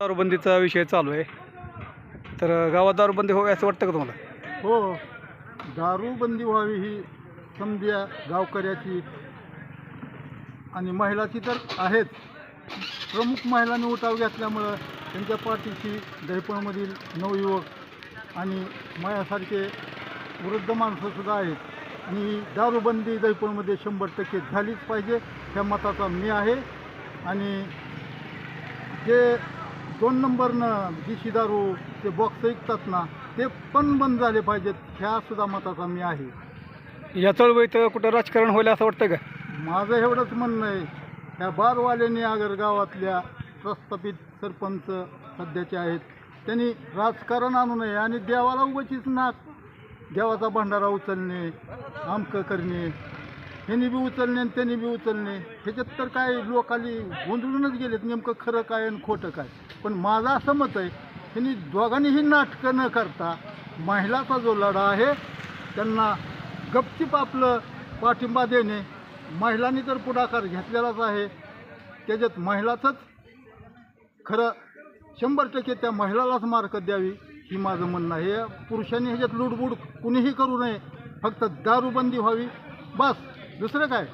दारूबंदीचा विषय चालू आहे. तर गावात दारूबंदी व्हावी असं वाटतं का तुम्हाला? हो. दारूबंदी व्हावी ही समध्या गावकऱ्याची आणि महिलाची तर आहेत प्रमुख महिलांनी उठाव घेतल्यामुळं त्यांच्या पाठीशी दहिपळमधील नवयुवक आणि मायासारखे वृद्ध माणसंसुद्धा आहेत. आणि दारूबंदी दहिपणमध्ये शंभर टक्के झालीच पाहिजे ह्या मताचा मी आहे. आणि जे दोन नंबरनं देशी दारू ते बॉक्स विकतात ना ते पण बंद झाले पाहिजेत ह्या सुद्धा मताचा मी आहे. या चळवळीत कुठं राजकारण होईल असं वाटतं का? माझं एवढंच म्हणणं आहे ह्या बारवाल्यांनी अगर गावातल्या प्रस्थापित सरपंच सध्याचे आहेत त्यांनी राजकारण आणू नये आणि देवाला उगाचीच नाक देवाचा भंडारा उचलणे आमकं करणे ह्यांनी बी उचलणे आणि त्यांनी बी उचलणे. ह्याच्यात तर काय लोकाली गोंधळूनच गेलेत नेमकं खरं काय आणि खोटं काय. पण माझं असं मत आहे ह्यांनी दोघांनीही नाटकं न करता महिलाचा जो लढा आहे त्यांना गपचिप आपलं पाठिंबा देणे महिलांनी तर पुढाकार घेतलेलाच आहे. त्याच्यात महिलाचंच खरं शंभर टक्के त्या महिलालाच मार्क द्यावी ही माझं म्हणणं आहे. पुरुषांनी ह्याच्यात लुडबुड कुणीही करू नये फक्त दारूबंदी व्हावी. बस. दुसरं काय?